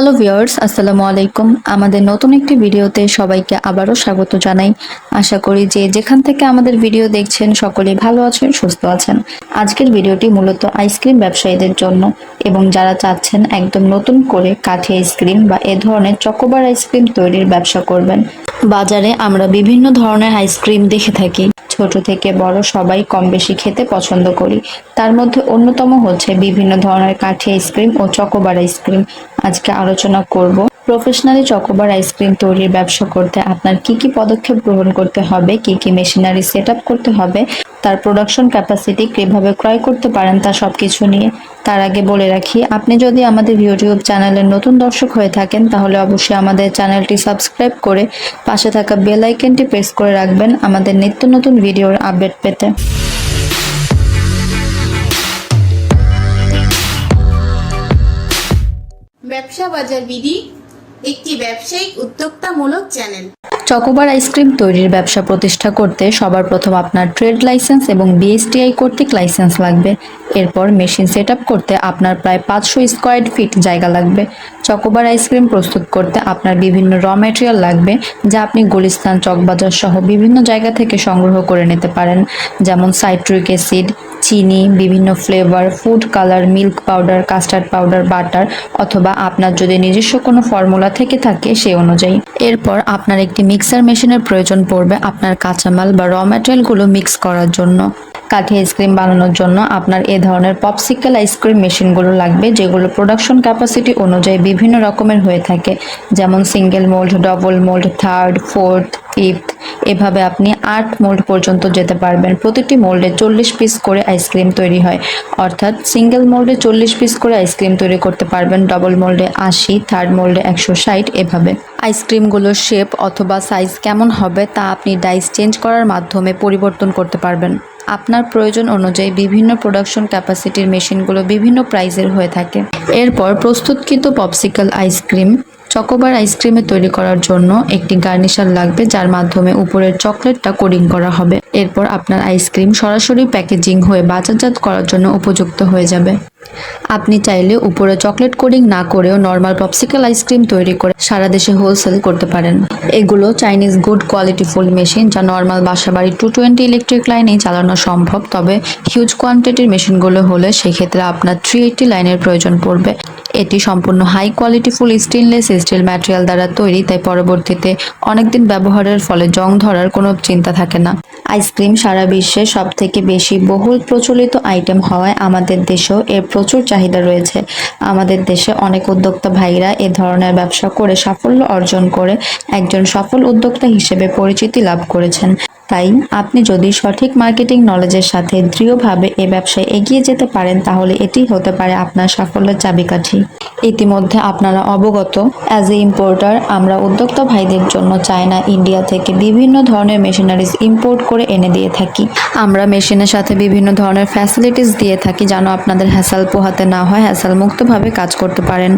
Hello viewers, আসসালামু আলাইকুম। আমাদের নতুন একটি ভিডিওতে সবাইকে আবারও স্বাগত জানাই। আশা করি যে যেখান থেকে আমাদের ভিডিও দেখছেন, সকলেই ভালো আছেন, সুস্থ আছেন। আজকের ভিডিওটি মূলত আইসক্রিম ব্যবসায়ীদের জন্য এবং যারা চাচ্ছেন একদম নতুন করে কাঠি আইসক্রিম বা এ ধরনের চকোবার আইসক্রিম তৈরির ব্যবসা করবেন। বাজারে আমরা বিভিন্ন ধরনের আইসক্রিম দেখে থাকি। ছোট থেকে বড় সবাই কম বেশি খেতে পছন্দ করি। তার মধ্যে অন্যতম হচ্ছে বিভিন্ন ধরনের কাঠি আইসক্রিম ও চকোবার আইসক্রিম। আজকে আলোচনা করব। প্রফেশনালি চকোবার আইসক্রিম তৈরির ব্যবসা করতে আপনার কি কি পদক্ষেপ গ্রহণ করতে হবে, কি কি মেশিনারি সেট করতে হবে, তার প্রোডাকশন ক্যাপাসিটি কীভাবে ক্রয় করতে পারেন তা সব কিছু নিয়ে। তার আগে বলে রাখি, আপনি যদি আমাদের ইউটিউব চ্যানেলের নতুন দর্শক হয়ে থাকেন, তাহলে অবশ্যই আমাদের চ্যানেলটি সাবস্ক্রাইব করে পাশে থাকা বেল প্রেস করে রাখবেন আমাদের নিত্য নতুন ভিডিওর আপডেট পেতে। ব্যবসা বাজার বিধি, একটি ব্যবসায়িক উদ্যোক্তামূলক চ্যানেল। চকোবার আইসক্রিম তৈরির ব্যবসা প্রতিষ্ঠা করতে সবার প্রথম আপনার ট্রেড লাইসেন্স এবং বিএসটিআই কর্তৃক লাইসেন্স লাগবে। এরপর মেশিন সেট করতে আপনার প্রায় পাঁচশো স্কোয়ার ফিট জায়গা লাগবে। চকোবার আইসক্রিম প্রস্তুত করতে আপনার বিভিন্ন র ম্যাটেরিয়াল লাগবে, যা আপনি গুলিস্তান, চকবাজার সহ বিভিন্ন জায়গা থেকে সংগ্রহ করে নিতে পারেন। যেমন সাইট্রিক অ্যাসিড চিনি, বিভিন্ন flavour food colour milk powder custard powder butter অথবা আপনার যদি নিজস্ব কোনো ফর্মুলা থেকে থাকে সেই অনুযায়ী। এরপর আপনার একটি মিক্সার মেশিনের প্রয়োজন পড়বে আপনার কাঁচামাল বা র ম্যাটেরিয়ালগুলো মিক্স করার জন্য। কাঠি আইসক্রিম বানানোর জন্য আপনার এ ধরনের পপসিক্যাল আইসক্রিম মেশিনগুলো লাগবে, যেগুলো প্রোডাকশন ক্যাপাসিটি অনুযায়ী বিভিন্ন রকমের হয়ে থাকে। যেমন single mould double mould third fourth fifth এভাবে আপনি আট মোল্ড পর্যন্ত যেতে পারবেন। প্রতিটি মোল্ডে চল্লিশ পিস করে আইসক্রিম তৈরি হয়। অর্থাৎ সিঙ্গেল মোল্ডে চল্লিশ পিস করে আইসক্রিম তৈরি করতে পারবেন। ডবল মোল্ডে আশি, থার্ড মোল্ডে একশো ষাট এভাবে। আইসক্রিমগুলোর শেপ অথবা সাইজ কেমন হবে তা আপনি ডাইস চেঞ্জ করার মাধ্যমে পরিবর্তন করতে পারবেন। আপনার প্রয়োজন অনুযায়ী বিভিন্ন প্রোডাকশন ক্যাপাসিটির মেশিনগুলো বিভিন্ন প্রাইজের হয়ে থাকে। এরপর প্রস্তুতকৃত পপসিকাল আইসক্রিম। চকোবার আইসক্রিমে তৈরি করার জন্য একটি গার্নিশার লাগবে, যার মাধ্যমে উপরের চকলেটটা কোডিং করা হবে। এরপর আপনার আইসক্রিম সরাসরি প্যাকেজিং হয়ে বাজারজাত করার জন্য উপযুক্ত হয়ে যাবে। আপনি চাইলে উপরে চকলেট কোডিং না করেও নর্মাল পপসিকাল আইসক্রিম তৈরি করে সারা দেশে হোলসেল করতে পারেন। এগুলো Chinese good quality full machine যা নর্মাল বাসাবাড়ি টু টোয়েন্টি ইলেকট্রিক লাইনেই চালানো সম্ভব, তবে হিউজ কোয়ান্টিটির মেশিনগুলো হলে সেক্ষেত্রে আপনার থ্রি এইটি লাইনের প্রয়োজন পড়বে। এটি সম্পূর্ণ high quality full stainless steel material দ্বারা তৈরি, তাই পরবর্তীতে অনেকদিন ব্যবহারের ফলে জং ধরার কোনো চিন্তা থাকে না। আইসক্রিম সারা বিশ্বে সব থেকে বেশি বহুল প্রচলিত আইটেম হওয়ায় আমাদের দেশেও এর প্রচুর চাহিদা রয়েছে। আমাদের দেশে অনেক উদ্যোক্তা ভাইরা এ ধরনের ব্যবসা করে সাফল্য অর্জন করে একজন সফল উদ্যোক্তা হিসেবে পরিচিতি লাভ করেছেন। তাই আপনি যদি সঠিক মার্কেটিং নলেজের সাথে দৃঢ়ভাবে এ ব্যবসায় এগিয়ে যেতে পারেন, তাহলে এটি হতে পারে আপনার সাফল্যের চাবিকাঠি। ইতিমধ্যে আপনারা অবগত অ্যাজ এ ইম্পোর্টার আমরা উদ্যোক্তা ভাইদের জন্য চায়না, ইন্ডিয়া থেকে বিভিন্ন ধরনের মেশিনারিজ ইম্পোর্ট করে এনে দিয়ে থাকি। আমরা মেশিনের সাথে বিভিন্ন ধরনের ফ্যাসিলিটিস দিয়ে থাকি যেন আপনাদের হ্যাসাল পোহাতে না হয় হ্যাসাল মুক্তভাবে কাজ করতে পারেন।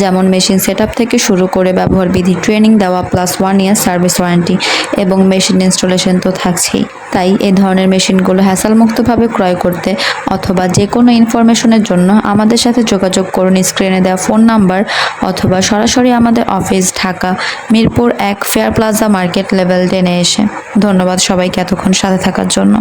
যেমন মেশিন সেট থেকে শুরু করে ব্যবহার বিধি ট্রেনিং দেওয়া plus one year service warranty এবং মেশিন ইনস্টলেশন তো থাকছেই। তাই এ ধরনের মেশিনগুলো হ্যাসালমুক্তভাবে ক্রয় করতে অথবা যে কোনো ইনফরমেশনের জন্য আমাদের সাথে যোগাযোগ করুন স্ক্রিনে দেওয়া ফোন নাম্বার অথবা সরাসরি আমাদের অফিস ঢাকা মিরপুর এক ফেয়ার প্লাজা মার্কেট লেভেল টেনে এসে। ধন্যবাদ সবাইকে এতক্ষণ সাথে থাকার জন্য।